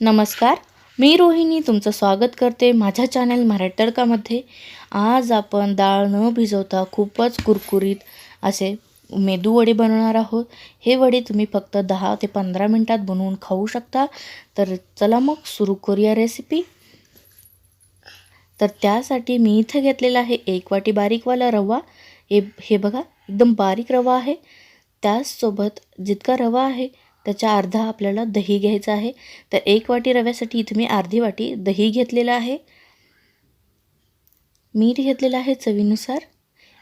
नमस्कार मी रोहिणी तुमचं स्वागत करते माझ्या चॅनल मराठी तडकामध्ये. आज आपण डाळ न भिजवता खूपच कुरकुरीत असे मेदू वडे बनवणार आहोत. हे वडे तुम्ही फक्त दहा ते पंधरा मिनटात बनवून खाऊ शकता. तर चला मग सुरू करूया रेसिपी तर त्यासाठी मी इथं घेतलेला आहे एक वाटी बारीकवाला रवा. हे हे बघा एकदम बारीक रवा आहे. त्याचसोबत जितका रवा आहे त्याच्या अर्धा आपल्याला दही घ्यायचं आहे. तर एक वाटी रव्यासाठी इथे मी अर्धी वाटी दही घेतलेलं आहे. मीठ घेतलेलं आहे चवीनुसार.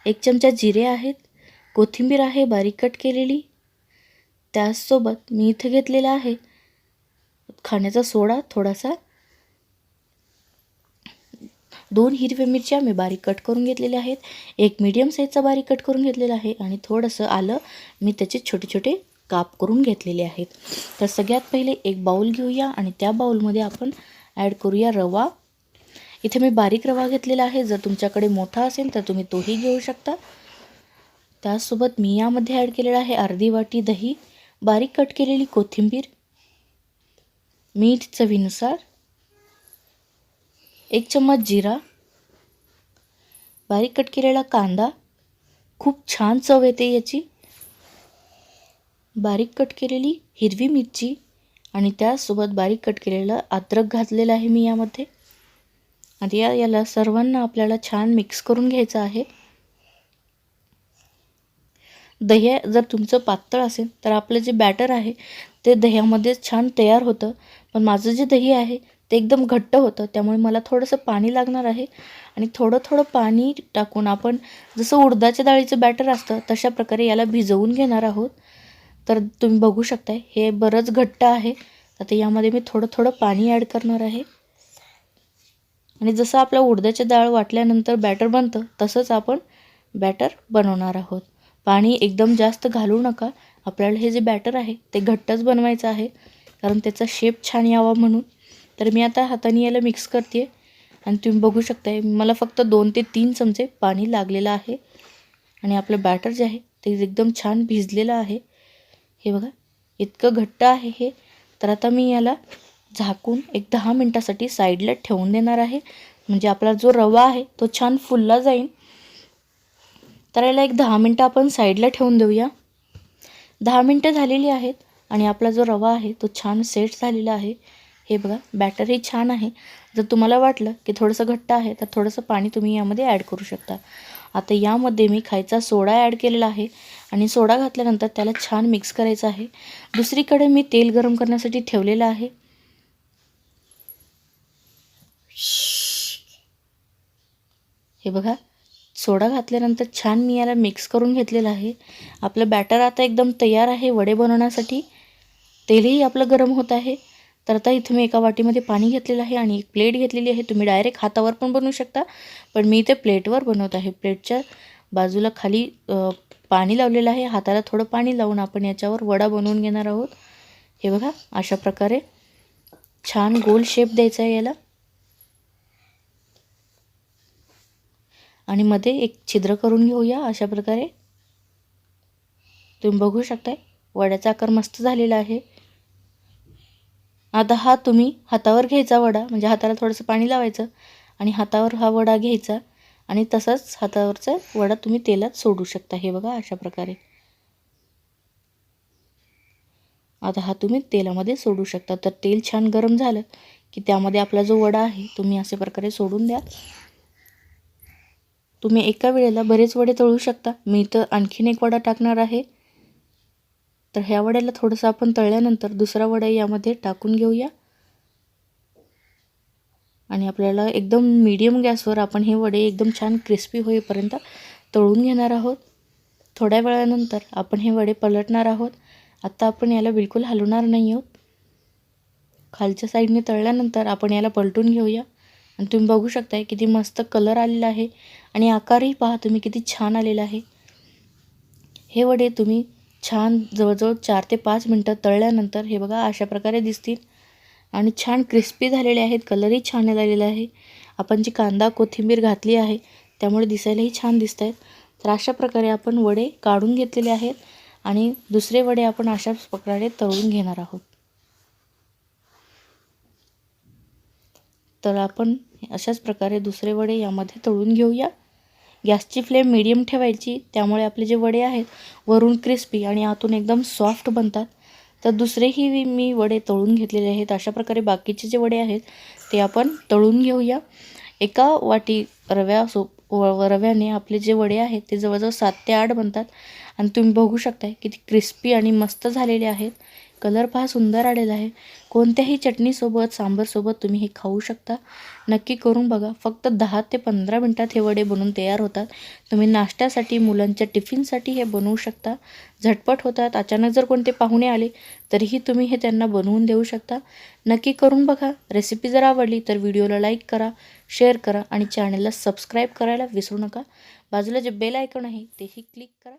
एक चमचा जिरे आहेत. कोथिंबीर आहे बारीक कट केलेली. त्याचसोबत मी इथं घेतलेला आहे खाण्याचा सोडा थोडासा. दोन हिरव्या मिरच्या मी बारीक कट करून घेतलेल्या आहेत. एक मीडियम साईजचा बारीक कट करून घेतलेला आहे आणि थोडंसं आलं मी त्याचे छोटे छोटे काप करून घेतलेले आहेत. तर सगळ्यात पहिले एक बाऊल घेऊया आणि त्या बाऊलमध्ये आपण ॲड करूया रवा. इथे मी बारीक रवा घेतलेला आहे. जर तुमच्याकडे मोठा असेल तर तुम्ही तोही घेऊ शकता. त्याचसोबत मी यामध्ये ॲड केलेला आहे अर्धी वाटी दही बारीक कट केलेली कोथिंबीर मीठ चवीनुसार एक चम्मच जिरा बारीक कट केलेला कांदा. खूप छान चव येते याची. बारीक कट केलेली हिरवी मिरची आणि त्यासोबत बारीक कट केलेलं अद्रक घातलेलं आहे मी यामध्ये. आणि या याला सर्वांना आपल्याला छान मिक्स करून घ्यायचं आहे. दह्या जर तुमचं पातळ असेल तर आपलं जे बॅटर आहे ते दह्यामध्येच छान तयार होतं. पण माझं जे दही आहे ते एकदम घट्ट होतं त्यामुळे मला थोडंसं पाणी लागणार आहे. आणि थोडं थोडं पाणी टाकून आपण जसं उडदाच्या डाळीचं बॅटर असतं तशा प्रकारे याला भिजवून घेणार आहोत. तर तुम्ही बघू शकता हे बरंच घट्ट आहे. आता यामध्ये मी थोडं थोडं पाणी ॲड करणार आहे. आणि जसं आपलं उडदाची डाळ वाटल्यानंतर बॅटर बनतं तसंच आपण बॅटर बनवणार आहोत. पाणी एकदम जास्त घालू नका. आपल्याला हे जे बॅटर आहे ते घट्टच बनवायचं आहे. कारण त्याचा शेप छान यावा म्हणून. तर मी आता हाताने याला मिक्स करते आणि तुम्ही बघू शकताय मला फक्त दोन ते तीन चमचे पाणी लागलेलं आहे. आणि आपलं बॅटर जे आहे ते एकदम छान भिजलेलं आहे. हे बघा इतकं घट्ट आहे हे. तर आता मी याला झाकून एक दहा मिनटासाठी साईडला ठेवून देणार आहे. म्हणजे आपला जो रवा आहे तो छान फुलला जाईल तर याला एक दहा मिनटं आपण साईडला ठेवून देऊया. दहा मिनटं झालेली आहेत आणि आपला जो रवा आहे तो छान सेट झालेला आहे. हे बघा बॅटरही छान आहे. जर तुम्हाला वाटलं की थोडंसं घट्ट आहे तर थोडंसं पाणी तुम्ही यामध्ये ॲड करू शकता. आता यामध्ये मी खायचा सोडा ॲड केलेला आहे आणि सोडा घातल्यानंतर त्याला छान मिक्स करायचं आहे. दुसरीकडे मी तेल गरम करण्यासाठी ठेवलेलं आहे. हे बघा सोडा घातल्यानंतर छान मी याला मिक्स करून घेतलेलं आहे. आपलं बॅटर आता एकदम तयार आहे वडे बनवण्यासाठी. तेलही आपलं गरम होत आहे. तर आता इथं मी एका वाटीमध्ये पाणी घेतलेलं आहे आणि एक प्लेट घेतलेली आहे. तुम्ही डायरेक्ट हातावर पण बनवू शकता पण मी इथे प्लेटवर बनवत आहे. प्लेटच्या बाजूला खाली पाणी लावलेलं आहे. हाताला थोडं पाणी लावून आपण याच्यावर वडा बनवून घेणार आहोत. हे बघा अशा प्रकारे छान गोल शेप द्यायचा आहे याला. आणि मध्ये एक छिद्र करून घेऊया अशा प्रकारे. तुम्ही बघू शकताय वड्याचा आकार मस्त झालेला आहे. आता हा तुम्ही हातावर घ्यायचा वडा म्हणजे हाताला थोडंसं पाणी लावायचं आणि हातावर हा वडा घ्यायचा आणि तसाच हातावरचा वडा तुम्ही तेलात सोडू शकता. हे बघा अशा प्रकारे. आता हा तुम्ही तेलामध्ये सोडू शकता. तर तेल छान गरम झालं की त्यामध्ये आपला जो वडा आहे तुम्ही अशा प्रकारे सोडून द्या. तुम्ही एका वेळेला बरेच वडे तळू शकता. मी तर आणखीन एक वडा टाकणार आहे. तर ह्या वड्याला थोडंसं आपण तळल्यानंतर दुसरा वडा यामध्ये टाकून घेऊया. आणि आपल्याला एकदम मीडियम गॅसवर आपण हे वडे एकदम छान क्रिस्पी होईपर्यंत तळून घेणार आहोत. थोड्या वेळानंतर आपण हे वडे पलटणार आहोत. आत्ता आपण याला बिलकुल हलवणार नाही आहोत. खालच्या साईडने तळल्यानंतर आपण याला पलटून घेऊया. आणि तुम्ही बघू शकताय किती मस्त कलर आलेला आहे. आणि आकारही पहा तुम्ही किती छान आलेला आहे. हे वडे तुम्ही छान जवळजवळ चार ते पाच मिनटं तळल्यानंतर हे बघा अशा प्रकारे दिसतील. आणि छान क्रिस्पी झालेले आहेत कलरही छान झालेला आहे. आपण जी कांदा कोथिंबीर घातली आहे त्यामुळे दिसायलाही छान दिसत आहेत तर अशा प्रकारे आपण वडे काढून घेतलेले आहेत आणि दुसरे वडे आपण अशाच प्रकारे तळून घेणार आहोत. तर आपण अशाच प्रकारे दुसरे वडे यामध्ये तळून घेऊया. गॅसची फ्लेम मिडियम ठेवायची त्यामुळे आपले जे वडे आहेत वरून क्रिस्पी आणि आतून एकदम सॉफ्ट बनतात. तर दुसरेही मी- वडे तळून घेतलेले आहेत. अशा प्रकारे बाकीचे जे वडे आहेत ते आपण तळून घेऊया. एका वाटी रव्या सोप व रव्याने आपले जे वडे आहेत ते जवळजवळ सात ते आठ बनतात. आणि तुम्ही बघू शकताय किती क्रिस्पी आणि मस्त झालेले आहेत. कलर पहा सुंदर आलेला आहे. कोणत्याही चटणीसोबत सांबरसोबत तुम्ही हे खाऊ शकता. नक्की करून बघा. फक्त दहा ते पंधरा मिनटात हे वडे बनवून तयार होतात. तुम्ही नाश्त्यासाठी मुलांच्या टिफिनसाठी हे बनवू शकता. झटपट होतात. अचानक जर कोणते पाहुणे आले तरीही तुम्ही हे त्यांना बनवून देऊ शकता. नक्की करून बघा. रेसिपी जर आवडली तर व्हिडिओला लाईक करा शेअर करा आणि चॅनलला सबस्क्राईब करायला विसरू नका. बाजूला जे बेल आयकॉन आहे तेही क्लिक करा.